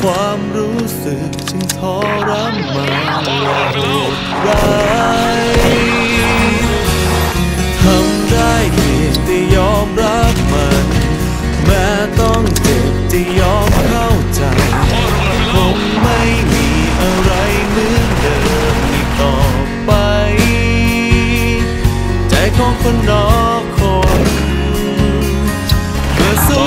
ความรู้สึกจึงทรมานและโหดร้ายทำได้เพียงแต่ยอมรับมัน แม้ต้องเจ็บจะยอมเข้าใจคงไม่มีอะไรเหมือนเดิมอีกต่อไป ใจของคนนอกคนเมื่อสุ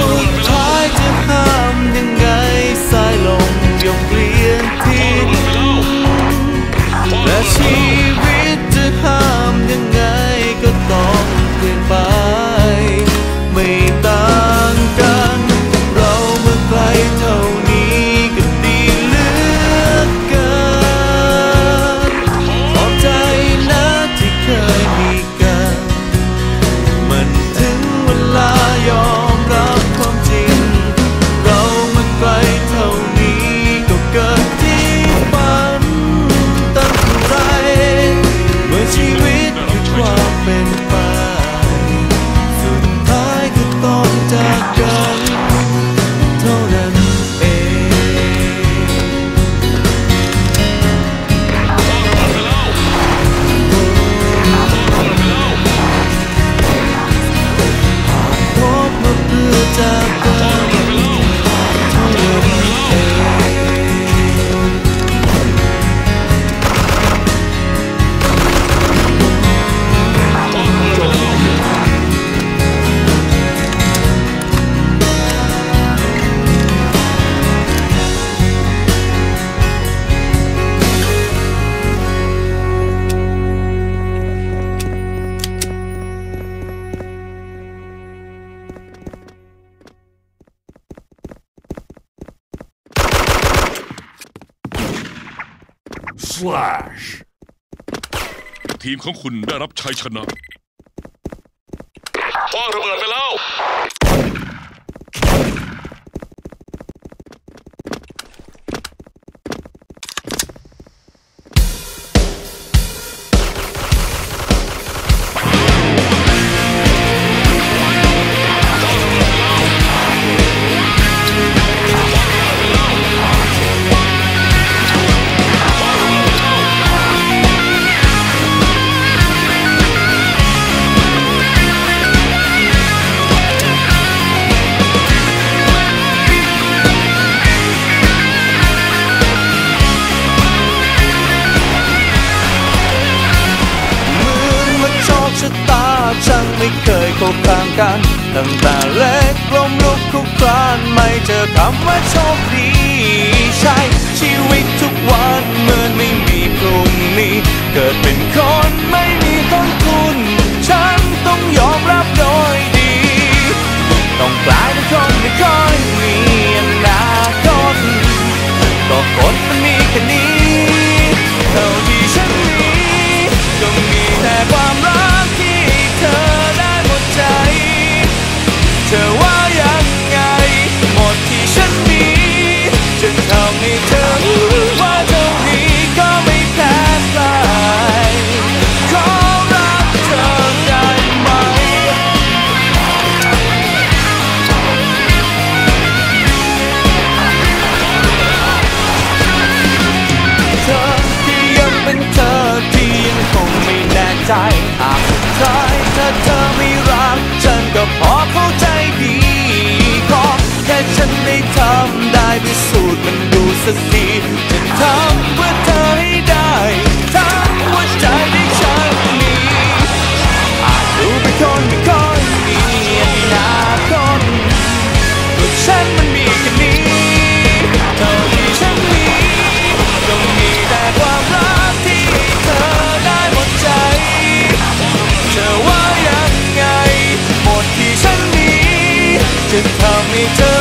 Slash ทีมของคุณได้รับชัยชนะ กัน ตั้งแต่เล็กลมลุกคุกคลานไม่เจอคำว่าโชคดี ใช่ชีวิตทุกวันเหมือนไม่มีพรุ่งนี้เกิดเป็น สักทีจะทำเพื่อเธอให้ได้ทั้งหัวใจที่ฉันมีอาจดูเป็นคนไม่ค่อยมีอนาคตก็ฉันมันมีแค่นี้เท่าที่ฉันมีก็มีแต่ความรักที่เธอได้หมดใจเธอว่ายังไงหมดที่ฉันมีจะทำให้เธอ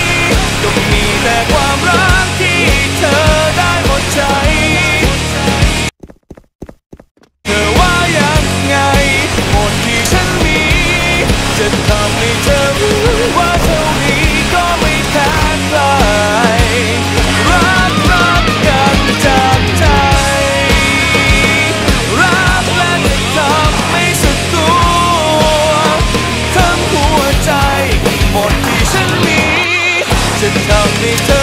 ้ก็มีแต่ความรักที่เธอได้หมดใจ to tell me to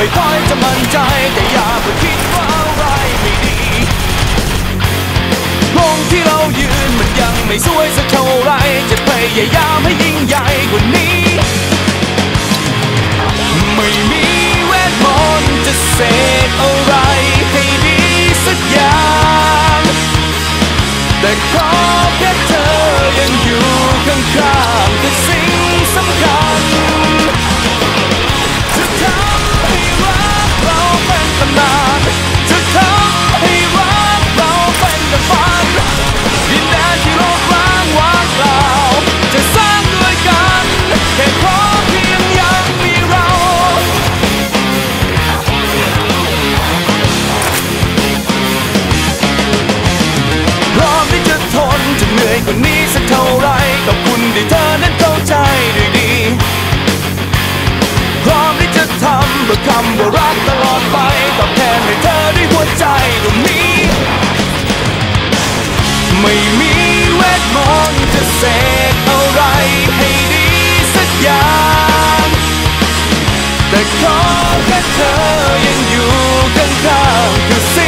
ไม่ค่อยจะมั่นใจแต่อย่าเพิ่งคิดว่าอะไรไม่ดีตรงที่เรายืนมันยังไม่สวยสักเท่าไรจะพยายามให้ยิ่งใหญ่กว่านี้ ไม่มีเวทมนต์จะเสกอะไรให้ดีสักอย่าง แต่ขอแค่เธอยังอยู่ข้างๆคือสิ่งสำคัญ คำว่ารักตลอดไปตอบแทนให้เธอด้วยหัวใจตรงนี้ ไม่มีเวทมนต์จะเสกอะไรให้ดีสักอย่าง แต่ขอแค่เธอยังอยู่ข้างๆคือสิ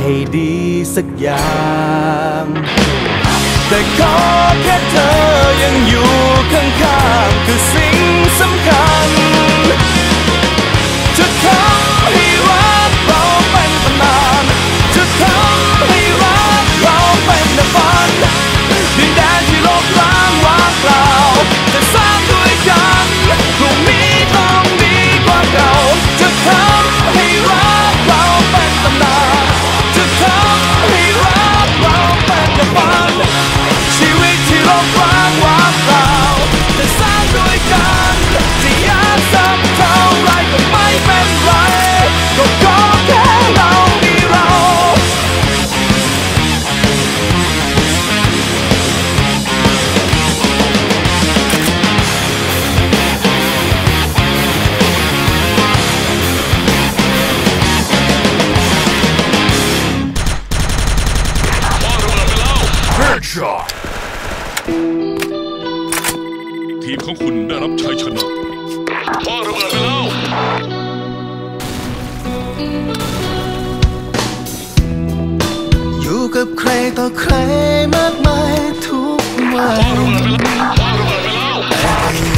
ให้ดีสักอย่าง แต่ขอแค่เธอยังอยู่ข้างๆคือสิ่งสำคัญ Headshot ทีมของคุณได้รับชัยชนะพ่อระเบิดไปแล้วอยู่กับใครต่อใครมากมายทุกวันพ่อระเบิดไปแล้วพ่อระเบิดไปแล้ว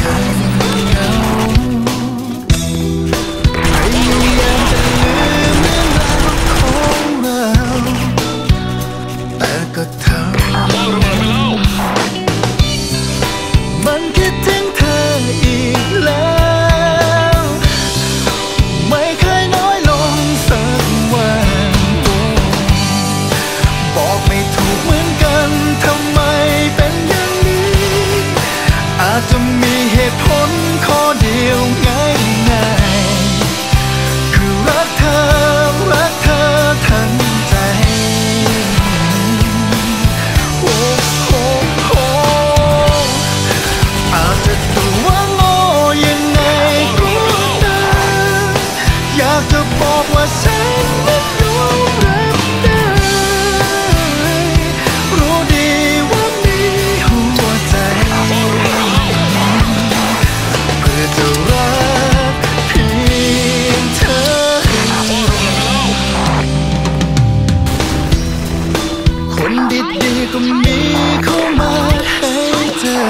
นดีๆก็มีเข้ามาให้เธอ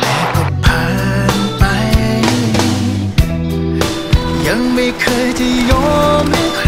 แต่ก็ผ่านไป ยังไม่เคยจะยอมให้ใคร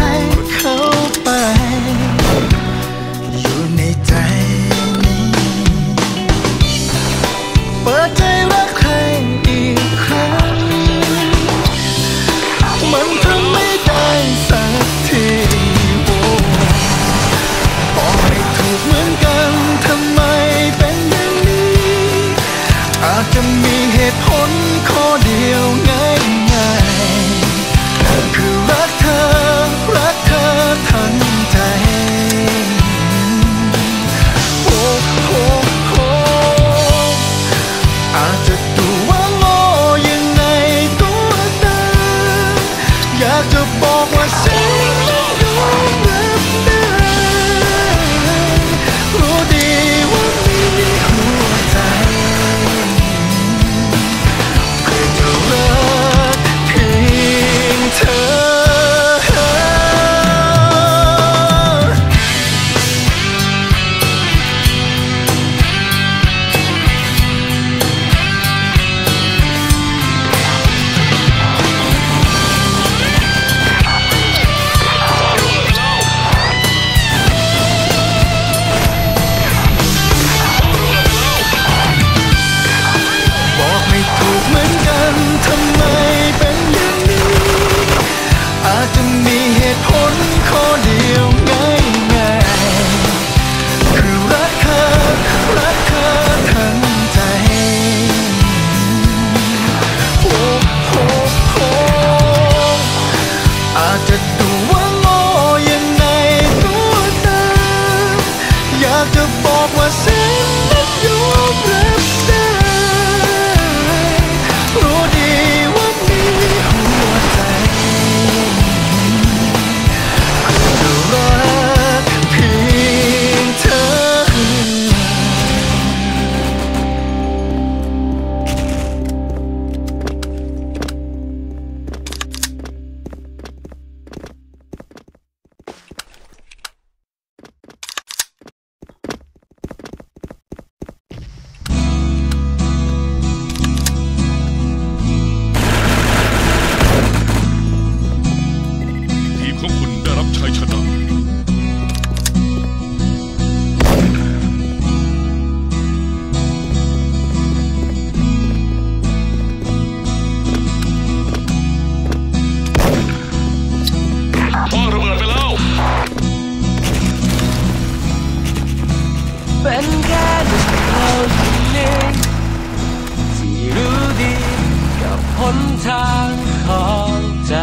ทางของใจ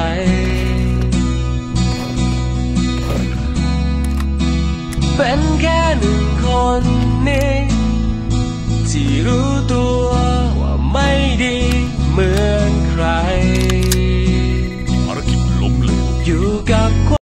เป็นแค่หนึ่งคนนี้ ที่รู้ตัว